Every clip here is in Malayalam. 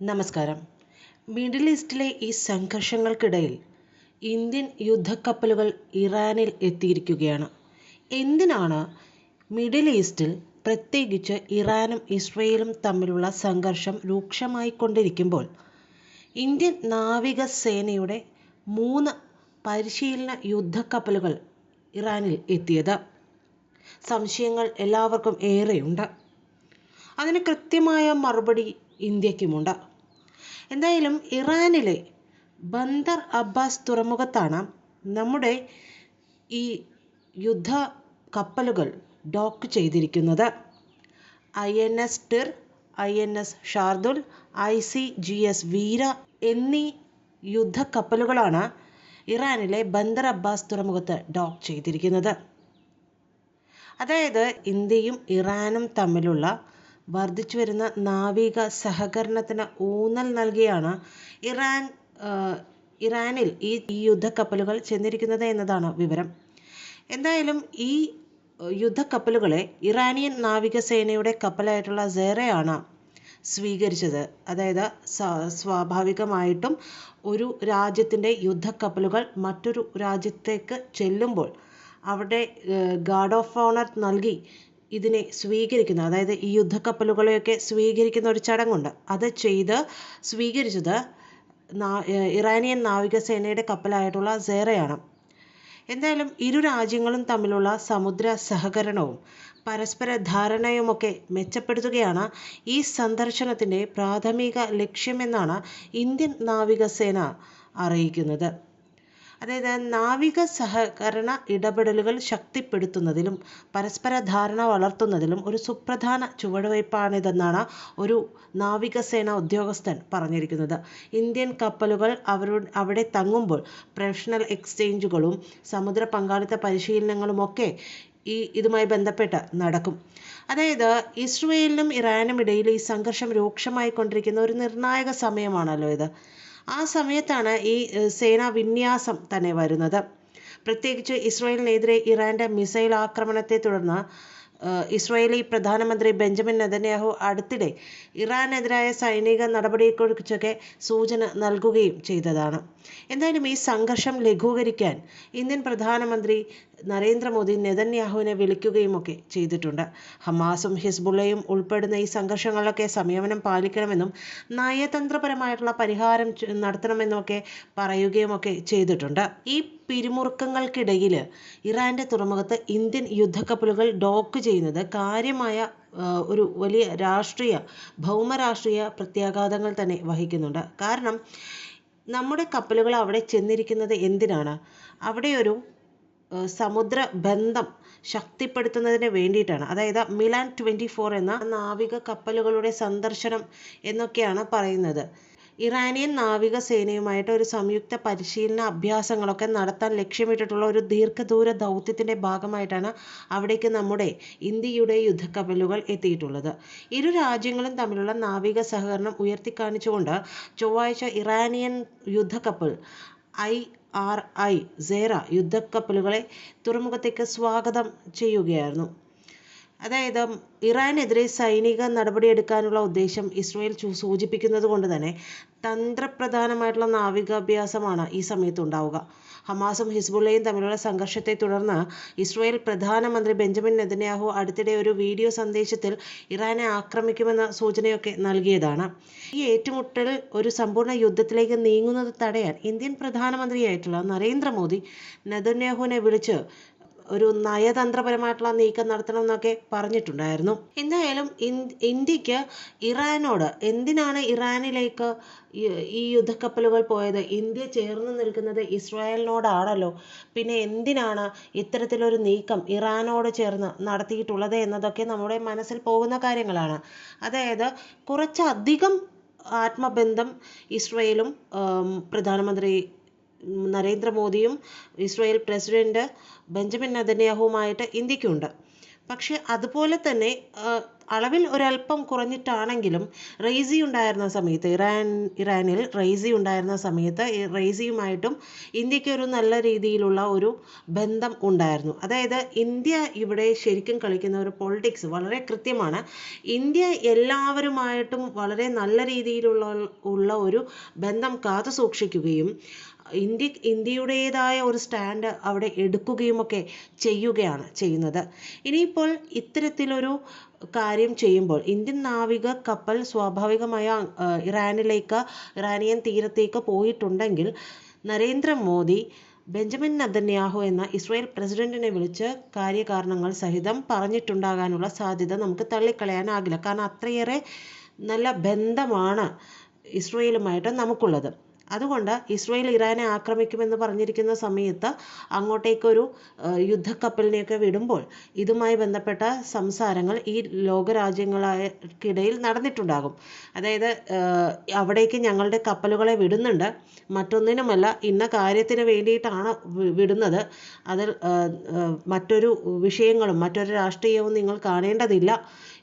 നമസ്കാരം. മിഡിൽ ഈസ്റ്റിലെ ഈ സംഘർഷങ്ങൾക്കിടയിൽ ഇന്ത്യൻ യുദ്ധക്കപ്പലുകൾ ഇറാനിൽ എത്തിയിരിക്കുകയാണ്. എന്തിനാണ് മിഡിൽ ഈസ്റ്റിൽ പ്രത്യേകിച്ച് ഇറാനും ഇസ്രയേലും തമ്മിലുള്ള സംഘർഷം രൂക്ഷമായിക്കൊണ്ടിരിക്കുമ്പോൾ ഇന്ത്യൻ നാവികസേനയുടെ മൂന്ന് പരിശീലന യുദ്ധക്കപ്പലുകൾ ഇറാനിൽ എത്തിയത്? സംശയങ്ങൾ എല്ലാവർക്കും ഏറെയുണ്ട്. അതിന് കൃത്യമായ മറുപടി ഇന്ത്യക്കുമുണ്ട്. എന്തായാലും ഇറാനിലെ ബന്ദർ അബ്ബാസ് തുറമുഖത്താണ് നമ്മുടെ ഈ യുദ്ധ കപ്പലുകൾ ഡോക്ക് ചെയ്തിരിക്കുന്നത്. I N S Tir I N S Shardul I C G S Veera എന്നീ യുദ്ധ കപ്പലുകളാണ് ഇറാനിലെ ബന്ദർ അബ്ബാസ് തുറമുഖത്ത് ഡോക്ക് ചെയ്തിരിക്കുന്നത്. അതായത് ഇന്ത്യയും ഇറാനും തമ്മിലുള്ള വർദ്ധിച്ചു വരുന്ന നാവിക സഹകരണത്തിന് ഊന്നൽ നൽകിയാണ് ഇറാൻ ഇറാനിൽ ഈ യുദ്ധക്കപ്പലുകൾ ചെന്നിരിക്കുന്നത് എന്നതാണ് വിവരം. എന്തായാലും ഈ യുദ്ധക്കപ്പലുകളെ ഇറാനിയൻ നാവികസേനയുടെ കപ്പലായിട്ടുള്ള സെറയാണ് സ്വീകരിച്ചത്. അതായത് സ്വാഭാവികമായിട്ടും ഒരു രാജ്യത്തിന്റെ യുദ്ധക്കപ്പലുകൾ മറ്റൊരു രാജ്യത്തേക്ക് ചെല്ലുമ്പോൾ അവിടെ ഗാർഡ് ഓഫ് ഓണർ നൽകി ഇതിനെ സ്വീകരിക്കുന്ന. അതായത് ഈ യുദ്ധക്കപ്പലുകളെയൊക്കെ സ്വീകരിക്കുന്ന ഒരു ചടങ്ങുണ്ട്. അത് ചെയ്ത് സ്വീകരിച്ചത് ഇറാനിയൻ നാവികസേനയുടെ കപ്പലായിട്ടുള്ള സേറയാണ്. എന്തായാലും ഇരു രാജ്യങ്ങളും തമ്മിലുള്ള സമുദ്ര സഹകരണവും പരസ്പര ധാരണയുമൊക്കെ മെച്ചപ്പെടുത്തുകയാണ് ഈ സന്ദർശനത്തിന്റെ പ്രാഥമിക ലക്ഷ്യമെന്നാണ് ഇന്ത്യൻ നാവികസേന അറിയിക്കുന്നത്. അതായത് നാവിക സഹകരണ ഇടപെടലുകൾ ശക്തിപ്പെടുത്തുന്നതിലും പരസ്പര ധാരണ വളർത്തുന്നതിലും ഒരു സുപ്രധാന ചുവടുവയ്പ്പാണിതെന്നാണ് ഒരു നാവികസേന ഉദ്യോഗസ്ഥൻ പറഞ്ഞിരിക്കുന്നത്. ഇന്ത്യൻ കപ്പലുകൾ അവരു അവിടെ തങ്ങുമ്പോൾ പ്രൊഫഷണൽ എക്സ്ചേഞ്ചുകളും സമുദ്ര പങ്കാളിത്ത പരിശീലനങ്ങളുമൊക്കെ ഈ ഇതുമായി ബന്ധപ്പെട്ട് നടക്കും. അതായത് ഇസ്രയേലിനും ഇറാനും ഇടയിൽ ഈ സംഘർഷം രൂക്ഷമായി കൊണ്ടിരിക്കുന്ന ഒരു നിർണായക സമയമാണല്ലോ ഇത്. ആ സമയത്താണ് ഈ സേനാ വിന്യാസം തന്നെ വരുന്നത്. പ്രത്യേകിച്ച് ഇസ്രായേലിനെതിരെ ഇറാന്റെ മിസൈൽ ആക്രമണത്തെ തുടർന്ന് ഇസ്രായേലി പ്രധാനമന്ത്രി ബെഞ്ചമിൻ നെതന്യാഹു അടുത്തിടെ ഇറാനെതിരായ സൈനിക നടപടിയെക്കുറിച്ചൊക്കെ സൂചന നൽകുകയും ചെയ്തതാണ്. എന്തായാലും ഈ സംഘർഷം ലഘൂകരിക്കാൻ ഇന്ത്യൻ പ്രധാനമന്ത്രി നരേന്ദ്രമോദി നെതന്യാഹുവിനെ വിളിക്കുകയും ഒക്കെ ചെയ്തിട്ടുണ്ട്. ഹമാസും ഹിസ്ബുള്ളയും ഉൾപ്പെടുന്ന ഈ സംഘർഷങ്ങളിലൊക്കെ സംയമനം പാലിക്കണമെന്നും നയതന്ത്രപരമായിട്ടുള്ള പരിഹാരം നടത്തണമെന്നുമൊക്കെ പറയുകയും ഒക്കെ ചെയ്തിട്ടുണ്ട്. ഈ പിരിമുറുക്കങ്ങൾക്കിടയിൽ ഇറാന്റെ തുറമുഖത്ത് ഇന്ത്യൻ യുദ്ധക്കപ്പലുകൾ ഡോക്ക് ചെയ്യുന്നത് കാര്യമായ ഒരു വലിയ രാഷ്ട്രീയ ഭൗമരാഷ്ട്രീയ പ്രത്യാഘാതങ്ങൾ തന്നെ വഹിക്കുന്നുണ്ട്. കാരണം നമ്മുടെ കപ്പലുകൾ അവിടെ ചെന്നിരിക്കുന്നത് എന്തിനാണ്? അവിടെ ഒരു സമുദ്ര ബന്ധം ശക്തിപ്പെടുത്തുന്നതിന് വേണ്ടിയിട്ടാണ്. അതായത് മിലാൻ ട്വന്റി ഫോർ എന്ന നാവിക കപ്പലുകളുടെ സന്ദർശനം എന്നൊക്കെയാണ് പറയുന്നത്. ഇറാനിയൻ നാവികസേനയുമായിട്ട് ഒരു സംയുക്ത പരിശീലന അഭ്യാസങ്ങളൊക്കെ നടത്താൻ ലക്ഷ്യമിട്ടിട്ടുള്ള ഒരു ദീർഘദൂര ദൗത്യത്തിന്റെ ഭാഗമായിട്ടാണ് അവിടേക്ക് നമ്മുടെ ഇന്ത്യയുടെ യുദ്ധക്കപ്പലുകൾ എത്തിയിട്ടുള്ളത്. ഇരു രാജ്യങ്ങളും തമ്മിലുള്ള നാവിക സഹകരണം ഉയർത്തിക്കാണിച്ചുകൊണ്ട് ചൊവ്വാഴ്ച ഇറാനിയൻ യുദ്ധക്കപ്പൽ ഐ ആർ ഐ സേറ യുദ്ധക്കപ്പലുകളെ തുറമുഖത്തേക്ക് സ്വാഗതം ചെയ്യുകയായിരുന്നു. അതായത് ഇറാനെതിരെ സൈനിക നടപടിയെടുക്കാനുള്ള ഉദ്ദേശം ഇസ്രയേൽ സൂചിപ്പിക്കുന്നത് കൊണ്ട് തന്നെ തന്ത്രപ്രധാനമായിട്ടുള്ള നാവികാഭ്യാസമാണ് ഈ സമയത്ത് ഉണ്ടാവുക ഹമാസും ഹിസ്ബുള്ളയും തമ്മിലുള്ള സംഘർഷത്തെ തുടർന്ന് ഇസ്രയേൽ പ്രധാനമന്ത്രി ബെഞ്ചമിൻ നെതന്യാഹു അടുത്തിടെ ഒരു വീഡിയോ സന്ദേശത്തിൽ ഇറാനെ ആക്രമിക്കുമെന്ന സൂചനയൊക്കെ നൽകിയതാണ്. ഈ ഏറ്റുമുട്ടൽ ഒരു സമ്പൂർണ യുദ്ധത്തിലേക്ക് നീങ്ങുന്നത് തടയാൻ ഇന്ത്യൻ പ്രധാനമന്ത്രിയായിട്ടുള്ള നരേന്ദ്രമോദി നെതന്യാഹുവിനെ വിളിച്ച് ഒരു നയതന്ത്രപരമായിട്ടുള്ള നീക്കം നടത്തണം എന്നൊക്കെ പറഞ്ഞിട്ടുണ്ടായിരുന്നു. എന്തായാലും ഇന്ത്യയ്ക്ക് ഇറാനോട് എന്തിനാണ് ഇറാനിലേക്ക് ഈ യുദ്ധക്കപ്പലുകൾ പോയത്? ഇന്ത്യ ചേർന്ന് നിൽക്കുന്നത് ഇസ്രായേലിനോടാണല്ലോ. പിന്നെ എന്തിനാണ് ഇത്തരത്തിലൊരു നീക്കം ഇറാനോട് ചേർന്ന് നടത്തിയിട്ടുള്ളത് എന്നതൊക്കെ നമ്മുടെ മനസ്സിൽ പോകുന്ന കാര്യങ്ങളാണ്. അതായത് കുറച്ചധികം ആത്മബന്ധം ഇസ്രയേലും പ്രധാനമന്ത്രി നരേന്ദ്രമോദിയും ഇസ്രായേൽ പ്രസിഡന്റ് ബെഞ്ചമിൻ നെതന്യാഹുവുമായിട്ട് ഇന്ത്യക്കുണ്ട്. പക്ഷെ അതുപോലെ തന്നെ അളവിൽ ഒരല്പം കുറഞ്ഞിട്ടാണെങ്കിലും റെയ്സി ഉണ്ടായിരുന്ന സമയത്ത് ഇറാൻ ഇറാനിൽ റെയ്സി ഉണ്ടായിരുന്ന സമയത്ത് റെയ്സിയുമായിട്ടും ഇന്ത്യയ്ക്ക് ഒരു നല്ല രീതിയിലുള്ള ഒരു ബന്ധം ഉണ്ടായിരുന്നു. അതായത് ഇന്ത്യ ഇവിടെ ശരിക്കും കളിക്കുന്ന ഒരു പൊളിറ്റിക്സ് വളരെ കൃത്യമാണ്. ഇന്ത്യ എല്ലാവരുമായിട്ടും വളരെ നല്ല രീതിയിലുള്ള ഉള്ള ഒരു ബന്ധം കാത്തു സൂക്ഷിക്കുകയും ഇന്ത്യ ഇന്ത്യയുടേതായ ഒരു സ്റ്റാൻഡ് അവിടെ എടുക്കുകയുമൊക്കെ ചെയ്യുകയാണ് ചെയ്യുന്നത്. ഇനിയിപ്പോൾ ഇത്തരത്തിലൊരു കാര്യം ചെയ്യുമ്പോൾ ഇന്ത്യൻ നാവിക കപ്പൽ സ്വാഭാവികമായ ഇറാനിലേക്ക് ഇറാനിയൻ തീരത്തേക്ക് പോയിട്ടുണ്ടെങ്കിൽ നരേന്ദ്രമോദി ബെഞ്ചമിൻ നദന്യാഹു എന്ന ഇസ്രായേൽ പ്രസിഡന്റിനെ വിളിച്ച് കാര്യകാരണങ്ങൾ സഹിതം പറഞ്ഞിട്ടുണ്ടാകാനുള്ള സാധ്യത നമുക്ക് തള്ളിക്കളയാനാകില്ല. കാരണം അത്രയേറെ നല്ല ബന്ധമാണ് ഇസ്രയേലുമായിട്ട് നമുക്കുള്ളത്. അതുകൊണ്ട് ഇസ്രയേൽ ഇറാനെ ആക്രമിക്കുമെന്ന് പറഞ്ഞിരിക്കുന്ന സമയത്ത് അങ്ങോട്ടേക്കൊരു യുദ്ധക്കപ്പലിനെയൊക്കെ വിടുമ്പോൾ ഇതുമായി ബന്ധപ്പെട്ട സംസാരങ്ങൾ ഈ ലോകരാജ്യങ്ങൾക്കിടയിൽ നടന്നിട്ടുണ്ടാകും. അതായത് അവിടേക്ക് ഞങ്ങളുടെ കപ്പലുകളെ വിടുന്നുണ്ട്. മറ്റൊന്നിനുമല്ല ഇന്ന കാര്യത്തിന് വേണ്ടിയിട്ടാണ് വിടുന്നത്. അതിൽ മറ്റൊരു വിഷയങ്ങളും മറ്റൊരു രാഷ്ട്രീയവും നിങ്ങൾ കാണേണ്ടതില്ല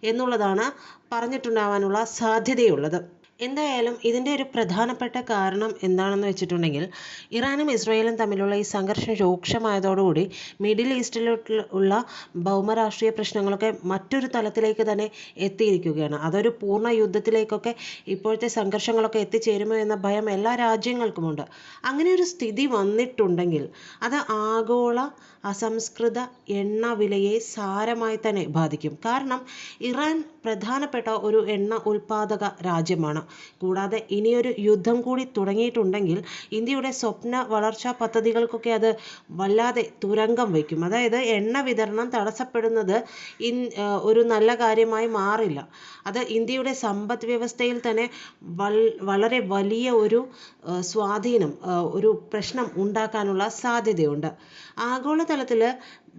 എന്നുള്ളതാണ് പറഞ്ഞിട്ടുണ്ടാവാനുള്ള സാധ്യതയുള്ളത്. എന്തായാലും ഇതിന്റെ ഒരു പ്രധാനപ്പെട്ട കാരണം എന്താണെന്ന് വെച്ചിട്ടുണ്ടെങ്കിൽ ഇറാനും ഇസ്രയേലും തമ്മിലുള്ള ഈ സംഘർഷം രൂക്ഷമായതോടുകൂടി മിഡിൽ ഈസ്റ്റിലുള്ള ഭൗമരാഷ്ട്രീയ പ്രശ്നങ്ങളൊക്കെ മറ്റൊരു തലത്തിലേക്ക് തന്നെ എത്തിയിരിക്കുകയാണ്. അതൊരു പൂർണ യുദ്ധത്തിലേക്കൊക്കെ ഇപ്പോഴത്തെ സംഘർഷങ്ങളൊക്കെ എത്തിച്ചേരുമോ എന്ന ഭയം എല്ലാ രാജ്യങ്ങൾക്കുമുണ്ട്. അങ്ങനെ ഒരു സ്ഥിതി വന്നിട്ടുണ്ടെങ്കിൽ അത് ആഗോള അസംസ്കൃത എണ്ണ വിലയെ സാരമായി തന്നെ ബാധിക്കും. കാരണം ഇറാൻ പ്രധാനപ്പെട്ട ഒരു എണ്ണ ഉൽപാദക രാജ്യമാണ്. കൂടാതെ ഇനിയൊരു യുദ്ധം കൂടി തുടങ്ങിയിട്ടുണ്ടെങ്കിൽ ഇന്ത്യയുടെ സ്വപ്ന വളർച്ചാ പദ്ധതികൾക്കൊക്കെ അത് വല്ലാതെ തുരങ്കം വയ്ക്കും. അതായത് എണ്ണ വിതരണം തടസ്സപ്പെടുന്നത് ഇൻ ഒരു നല്ല കാര്യമായി മാറില്ല. അത് ഇന്ത്യയുടെ സമ്പദ് വ്യവസ്ഥയിൽ തന്നെ വളരെ വലിയ ഒരു സ്വാധീനം ഒരു പ്രശ്നം ഉണ്ടാക്കാനുള്ള സാധ്യതയുണ്ട്. ആഗോളതലത്തിൽ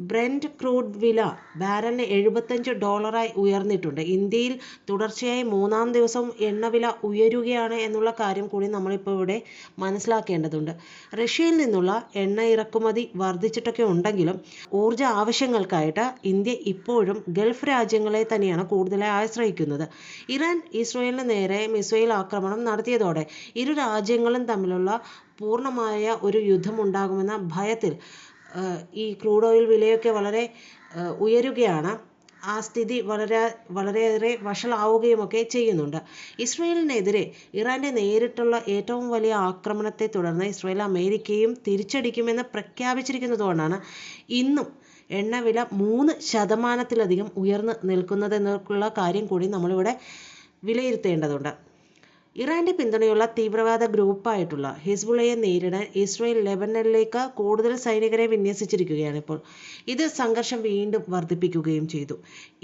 ബ്രെൻഡ് ക്രൂഡ് വില ബാരലിന് എഴുപത്തഞ്ച് ഡോളറായി ഉയർന്നിട്ടുണ്ട്. ഇന്ത്യയിൽ തുടർച്ചയായി മൂന്നാം ദിവസം എണ്ണവില ഉയരുകയാണ് എന്നുള്ള കാര്യം കൂടി നമ്മളിപ്പോൾ ഇവിടെ മനസ്സിലാക്കേണ്ടതുണ്ട്. റഷ്യയിൽ നിന്നുള്ള എണ്ണ ഇറക്കുമതി വർദ്ധിച്ചിട്ടൊക്കെ ഉണ്ടെങ്കിലും ഊർജ ആവശ്യങ്ങൾക്കായിട്ട് ഇന്ത്യ ഇപ്പോഴും ഗൾഫ് രാജ്യങ്ങളെ തന്നെയാണ് കൂടുതലായി ആശ്രയിക്കുന്നത്. ഇറാൻ ഇസ്രയേലിന് നേരെ മിസൈൽ ആക്രമണം നടത്തിയതോടെ ഇരു രാജ്യങ്ങളും തമ്മിലുള്ള പൂർണമായ ഒരു യുദ്ധമുണ്ടാകുമെന്ന ഭയത്തിൽ ഈ ക്രൂഡ് ഓയിൽ വിലയൊക്കെ വളരെ ഉയരുകയാണ്. ആ സ്ഥിതി വളരെ വളരെയേറെ വഷളാവുകയുമൊക്കെ ചെയ്യുന്നുണ്ട്. ഇസ്രയേലിനെതിരെ ഇറാന്റെ നേരിട്ടുള്ള ഏറ്റവും വലിയ ആക്രമണത്തെ തുടർന്ന് ഇസ്രയേൽ അമേരിക്കയും തിരിച്ചടിക്കുമെന്ന് പ്രഖ്യാപിച്ചിരിക്കുന്നതുകൊണ്ടാണ് ഇന്നും എണ്ണവില മൂന്ന് ശതമാനത്തിലധികം ഉയർന്നു നിൽക്കുന്നതെന്നുള്ള കാര്യം കൂടി നമ്മളിവിടെ വിലയിരുത്തേണ്ടതുണ്ട്. ഇറാന്റെ പിന്തുണയുള്ള തീവ്രവാദ ഗ്രൂപ്പായിട്ടുള്ള ഹിസ്ബുളയെ നേരിടാൻ ഇസ്രായേൽ ലെബനനിലേക്ക് കൂടുതൽ സൈനികരെ വിന്യസിച്ചിരിക്കുകയാണ് ഇപ്പോൾ. ഇത് സംഘർഷം വീണ്ടും വർദ്ധിപ്പിക്കുകയും ചെയ്തു.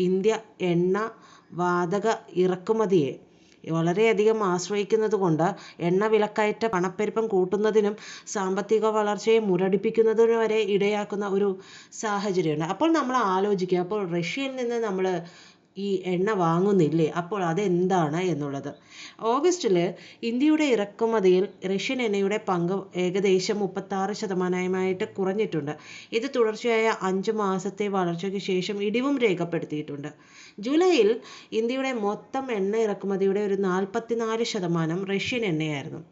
ഇന്ത്യ എണ്ണ വാതക ഇറക്കുമതിയെ വളരെയധികം ആശ്രയിക്കുന്നത് കൊണ്ട് എണ്ണ വിലക്കയറ്റ പണപ്പെരുപ്പം കൂട്ടുന്നതിനും സാമ്പത്തിക വളർച്ചയെ മുരടിപ്പിക്കുന്നതിനും വരെ ഇടയാക്കുന്ന ഒരു സാഹചര്യമുണ്ട്. അപ്പോൾ നമ്മൾ ആലോചിക്കുക. അപ്പോൾ റഷ്യയിൽ നിന്ന് നമ്മൾ ഈ എണ്ണ വാങ്ങുന്നില്ലേ? അപ്പോൾ അതെന്താണ് എന്നുള്ളത്. ഓഗസ്റ്റിൽ ഇന്ത്യയുടെ ഇറക്കുമതിയിൽ റഷ്യൻ എണ്ണയുടെ പങ്ക് ഏകദേശം മുപ്പത്താറ് ശതമാനമായിട്ട് കുറഞ്ഞിട്ടുണ്ട്. ഇത് തുടർച്ചയായ അഞ്ച് മാസത്തെ വളർച്ചയ്ക്ക് ശേഷം ഇടിവും രേഖപ്പെടുത്തിയിട്ടുണ്ട്. ജൂലൈയിൽ ഇന്ത്യയുടെ മൊത്തം എണ്ണ ഇറക്കുമതിയുടെ ഒരു നാൽപ്പത്തിനാല് ശതമാനം റഷ്യൻ എണ്ണയായിരുന്നു.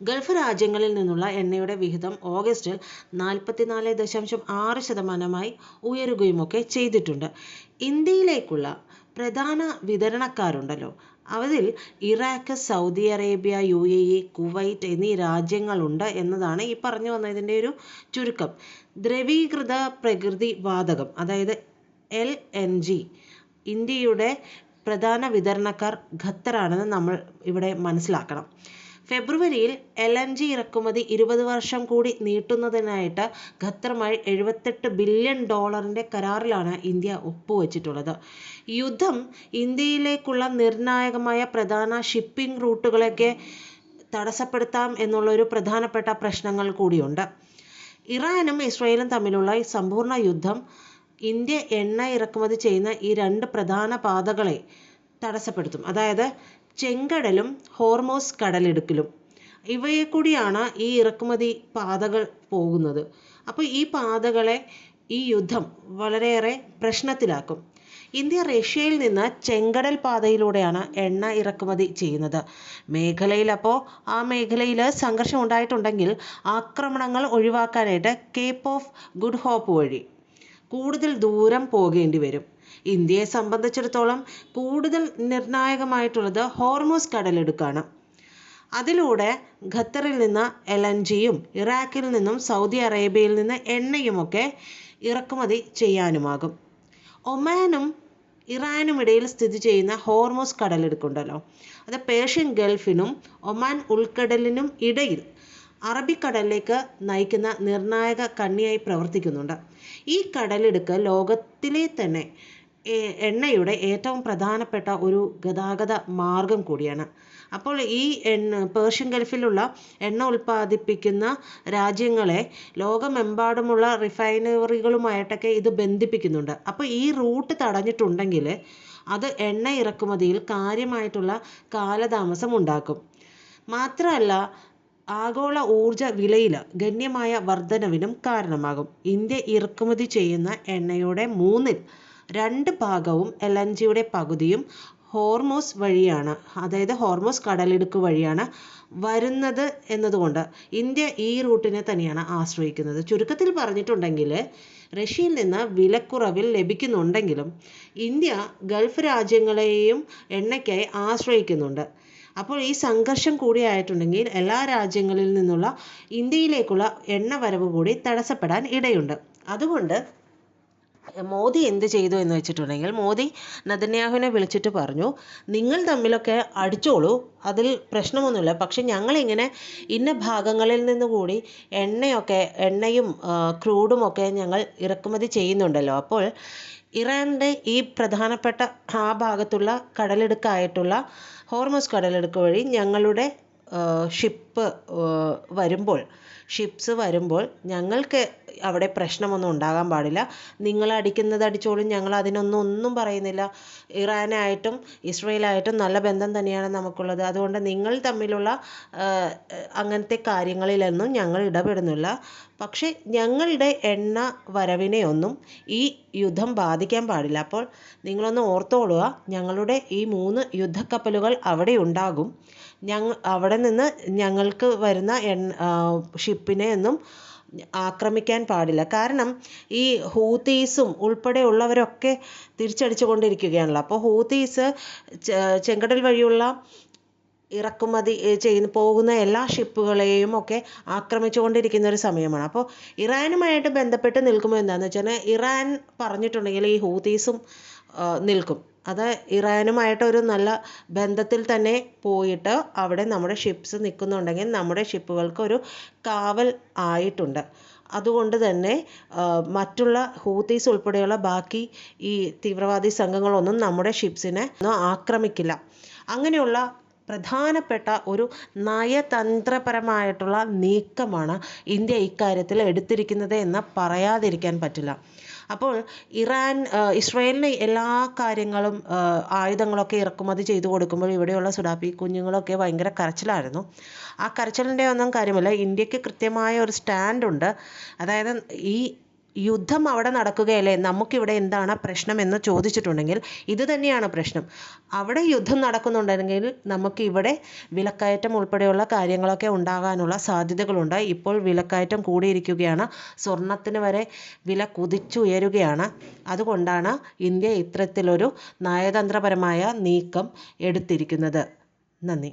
ഗൾഫ് രാജ്യങ്ങളിൽ നിന്നുള്ള എണ്ണയുടെ വിഹിതം ഓഗസ്റ്റിൽ നാൽപ്പത്തിനാല് ദശാംശം ആറ് ശതമാനമായി ഉയരുകയുമൊക്കെ ചെയ്തിട്ടുണ്ട്. ഇന്ത്യയിലേക്കുള്ള പ്രധാന വിതരണക്കാരുണ്ടല്ലോ. അതിൽ Iraq Saudi Arabia U A E Kuwait എന്നീ രാജ്യങ്ങളുണ്ട് എന്നതാണ് ഈ പറഞ്ഞു വന്നതിന്റെ ഒരു ചുരുക്കം. ദ്രവീകൃത പ്രകൃതി വാതകം അതായത് എൽ എൻ ജി ഇന്ത്യയുടെ പ്രധാന വിതരണക്കാർ ഖത്തറാണെന്ന് നമ്മൾ ഇവിടെ മനസ്സിലാക്കണം. ഫെബ്രുവരിയിൽ എൽ എൻ ജി ഇറക്കുമതി ഇരുപത് വർഷം കൂടി നീട്ടുന്നതിനായിട്ട് ഖത്തറുമായി എഴുപത്തെട്ട് ബില്യൺ ഡോളറിന്റെ കരാറിലാണ് ഇന്ത്യ ഒപ്പുവച്ചിട്ടുള്ളത്. യുദ്ധം ഇന്ത്യയിലേക്കുള്ള നിർണായകമായ പ്രധാന ഷിപ്പിംഗ് റൂട്ടുകളൊക്കെ തടസ്സപ്പെടുത്താം എന്നുള്ളൊരു പ്രധാനപ്പെട്ട പ്രശ്നങ്ങൾ കൂടിയുണ്ട്. ഇറാനും ഇസ്രയേലും തമ്മിലുള്ള ഈ സമ്പൂർണ യുദ്ധം ഇന്ത്യ എണ്ണ ഇറക്കുമതി ചെയ്യുന്ന ഈ രണ്ട് പ്രധാന പാതകളെ തടസ്സപ്പെടുത്തും. അതായത് ചെങ്കടലും ഹോർമോസ് കടലിടുക്കിലും. ഇവയെ കൂടിയാണ് ഈ ഇറക്കുമതി പാതകൾ പോകുന്നത്. അപ്പോൾ ഈ പാതകളെ ഈ യുദ്ധം വളരെയേറെ പ്രശ്നത്തിലാക്കും. ഇന്ത്യ റഷ്യയിൽ നിന്ന് ചെങ്കടൽ പാതയിലൂടെയാണ് എണ്ണ ഇറക്കുമതി ചെയ്യുന്നത്. മേഖലയിൽ അപ്പോൾ ആ മേഖലയിൽ സംഘർഷം ഉണ്ടായിട്ടുണ്ടെങ്കിൽ ആക്രമണങ്ങൾ ഒഴിവാക്കാനായിട്ട് കേപ്പ് ഓഫ് ഗുഡ് ഹോപ്പ് വഴി കൂടുതൽ ദൂരം പോകേണ്ടി വരും. ഇന്ത്യയെ സംബന്ധിച്ചിടത്തോളം കൂടുതൽ നിർണായകമായിട്ടുള്ളത് ഹോർമോസ് കടലെടുക്കാണ്. അതിലൂടെ ഖത്തറിൽ നിന്ന് എൽ എൻ ജിയും ഇറാഖിൽ നിന്നും സൗദി അറേബ്യയിൽ നിന്ന് എണ്ണയുമൊക്കെ ഇറക്കുമതി ചെയ്യാനുമാകും. ഒമാനും ഇറാനും ഇടയിൽ സ്ഥിതി ചെയ്യുന്ന ഹോർമോസ് കടലെടുക്കുണ്ടല്ലോ. അത് പേർഷ്യൻ ഗൾഫിനും ഒമാൻ ഉൾക്കടലിനും ഇടയിൽ അറബിക്കടലിലേക്ക് നയിക്കുന്ന നിർണായക കണ്ണിയായി പ്രവർത്തിക്കുന്നുണ്ട്. ഈ കടലെടുക്ക് ലോകത്തിലെ തന്നെ എണ്ണയുടെ ഏറ്റവും പ്രധാനപ്പെട്ട ഒരു ഗതാഗത മാർഗം കൂടിയാണ്. അപ്പോൾ ഈ എണ്ണ പേർഷ്യൻ ഗൾഫിലുള്ള എണ്ണ ഉൽപ്പാദിപ്പിക്കുന്ന രാജ്യങ്ങളെ ലോകമെമ്പാടുമുള്ള റിഫൈനറികളുമായിട്ടൊക്കെ ഇത് ബന്ധിപ്പിക്കുന്നുണ്ട്. അപ്പോൾ ഈ റൂട്ട് തടഞ്ഞിട്ടുണ്ടെങ്കിൽ അത് എണ്ണ ഇറക്കുമതിയിൽ കാര്യമായിട്ടുള്ള കാലതാമസം ഉണ്ടാക്കും. മാത്രമല്ല ആഗോള ഊർജ വിലയിൽ ഗണ്യമായ വർധനവിനും കാരണമാകും. ഇന്ത്യ ഇറക്കുമതി ചെയ്യുന്ന എണ്ണയുടെ മൂന്നിൽ രണ്ട് ഭാഗവും എൽ എൻ ജിയുടെ പകുതിയും ഹോർമോസ് വഴിയാണ് അതായത് ഹോർമോസ് കടലിടുക്ക് വഴിയാണ് വരുന്നത് എന്നതുകൊണ്ട് ഇന്ത്യ ഈ റൂട്ടിനെ തന്നെയാണ് ആശ്രയിക്കുന്നത്. ചുരുക്കത്തിൽ പറഞ്ഞിട്ടുണ്ടെങ്കിൽ റഷ്യയിൽ നിന്ന് വിലക്കുറവിൽ ലഭിക്കുന്നുണ്ടെങ്കിലും ഇന്ത്യ ഗൾഫ് രാജ്യങ്ങളെയും എണ്ണയ്ക്കായി ആശ്രയിക്കുന്നുണ്ട്. അപ്പോൾ ഈ സംഘർഷം കൂടിയായിട്ടുണ്ടെങ്കിൽ എല്ലാ രാജ്യങ്ങളിൽ നിന്നുള്ള ഇന്ത്യയിലേക്കുള്ള എണ്ണ വരവ് കൂടി തടസ്സപ്പെടാൻ ഇടയുണ്ട്. അതുകൊണ്ട് മോദി എന്ത് ചെയ്തു എന്ന് വെച്ചിട്ടുണ്ടെങ്കിൽ മോദി നദന്യാഹുവിനെ വിളിച്ചിട്ട് പറഞ്ഞു നിങ്ങൾ തമ്മിലൊക്കെ അടിച്ചോളൂ അതിൽ പ്രശ്നമൊന്നുമില്ല. പക്ഷെ ഞങ്ങളിങ്ങനെ ഇന്ന ഭാഗങ്ങളിൽ നിന്ന് കൂടി എണ്ണയൊക്കെ എണ്ണയും ക്രൂഡും ഒക്കെ ഞങ്ങൾ ഇറക്കുമതി ചെയ്യുന്നുണ്ടല്ലോ. അപ്പോൾ ഇറാന്റെ ഈ പ്രധാനപ്പെട്ട ആ ഭാഗത്തുള്ള കടലിടുക്കായിട്ടുള്ള ഹോർമോസ് കടലിടുക്ക് വഴി ഞങ്ങളുടെ ഷിപ്പ് വരുമ്പോൾ ഷിപ്സ് വരുമ്പോൾ ഞങ്ങൾക്ക് അവിടെ പ്രശ്നമൊന്നും ഉണ്ടാകാൻ പാടില്ല. നിങ്ങൾ അടിക്കുന്നത് അടിച്ചോളും ഞങ്ങൾ അതിനൊന്നും ഒന്നും പറയുന്നില്ല. ഇറാനായിട്ടും ഇസ്രയേലായിട്ടും നല്ല ബന്ധം തന്നെയാണ് നമുക്കുള്ളത്. അതുകൊണ്ട് നിങ്ങൾ തമ്മിലുള്ള അങ്ങനത്തെ കാര്യങ്ങളിലൊന്നും ഞങ്ങൾ ഇടപെടുന്നില്ല. പക്ഷേ ഞങ്ങളുടെ എണ്ണ വരവിനെയൊന്നും ഈ യുദ്ധം ബാധിക്കാൻ പാടില്ല. അപ്പോൾ നിങ്ങളൊന്ന് ഓർത്തോളുക ഞങ്ങളുടെ ഈ മൂന്ന് യുദ്ധക്കപ്പലുകൾ അവിടെ ഉണ്ടാകും. ഞങ്ങൾ അവിടെ നിന്ന് ഞങ്ങൾക്ക് വരുന്ന ഷിപ്പിനെ ഒന്നും ആക്രമിക്കാൻ പാടില്ല. കാരണം ഈ ഹൂത്തീസും ഉൾപ്പെടെയുള്ളവരൊക്കെ തിരിച്ചടിച്ചു കൊണ്ടിരിക്കുകയാണല്ലോ അപ്പോൾ ഹൂത്തീസ് ചെങ്കടൽ വഴിയുള്ള ഇറക്കുമതി ചെയ്യുന്ന പോകുന്ന എല്ലാ ഷിപ്പുകളെയും ഒക്കെ ആക്രമിച്ചുകൊണ്ടിരിക്കുന്ന ഒരു സമയമാണ്. അപ്പോൾ ഇറാനുമായിട്ട് ബന്ധപ്പെട്ട് നിൽക്കുമ്പോൾ എന്താണെന്ന് വെച്ചാൽ ഇറാൻ പറഞ്ഞിട്ടുണ്ടെങ്കിൽ ഈ ഹൂത്തീസും നിൽക്കും. അത് ഇറാനുമായിട്ട് ഒരു നല്ല ബന്ധത്തിൽ തന്നെ പോയിട്ട് അവിടെ നമ്മുടെ ഷിപ്സ് നിൽക്കുന്നുണ്ടെങ്കിൽ നമ്മുടെ ഷിപ്പുകൾക്ക് ഒരു കാവൽ ആയിട്ടുണ്ട്. അതുകൊണ്ട് തന്നെ മറ്റുള്ള ഹൂത്തീസ് ഉൾപ്പെടെയുള്ള ബാക്കി ഈ തീവ്രവാദി സംഘങ്ങളൊന്നും നമ്മുടെ ഷിപ്സിനെ ആക്രമിക്കില്ല. അങ്ങനെയുള്ള പ്രധാനപ്പെട്ട ഒരു നയതന്ത്രപരമായിട്ടുള്ള നീക്കമാണ് ഇന്ത്യ ഇക്കാര്യത്തിൽ എടുത്തിരിക്കുന്നത് എന്ന് പറയാതിരിക്കാൻ പറ്റില്ല. അപ്പോൾ ഇറാൻ ഇസ്രയേലിന് എല്ലാ കാര്യങ്ങളും ആയുധങ്ങളൊക്കെ ഇറക്കുമതി ചെയ്തു കൊടുക്കുമ്പോൾ ഇവിടെയുള്ള സുഡാപ്പി കുഞ്ഞുങ്ങളൊക്കെ ഭയങ്കര കരച്ചിലായിരുന്നു. ആ കരച്ചിലിന്റെ ഒന്നും കാര്യമല്ല. ഇന്ത്യയ്ക്ക് കൃത്യമായ ഒരു സ്റ്റാൻഡുണ്ട്. അതായത് ഈ യുദ്ധം അവിടെ നടക്കുകയല്ലേ? നമുക്കിവിടെ എന്താണ് പ്രശ്നം എന്ന് ചോദിച്ചിട്ടുണ്ടെങ്കിൽ ഇത് തന്നെയാണ് പ്രശ്നം. അവിടെ യുദ്ധം നടക്കുന്നുണ്ടെങ്കിൽ നമുക്കിവിടെ വിലക്കയറ്റം ഉൾപ്പെടെയുള്ള കാര്യങ്ങളൊക്കെ ഉണ്ടാകാനുള്ള സാധ്യതകളുണ്ട്. ഇപ്പോൾ വിലക്കയറ്റം കൂടിയിരിക്കുകയാണ്. സ്വർണത്തിന് വരെ വില കുതിച്ചുയരുകയാണ്. അതുകൊണ്ടാണ് ഇന്ത്യ ഇത്തരത്തിലൊരു നയതന്ത്രപരമായ നീക്കം എടുത്തിരിക്കുന്നത്. നന്ദി.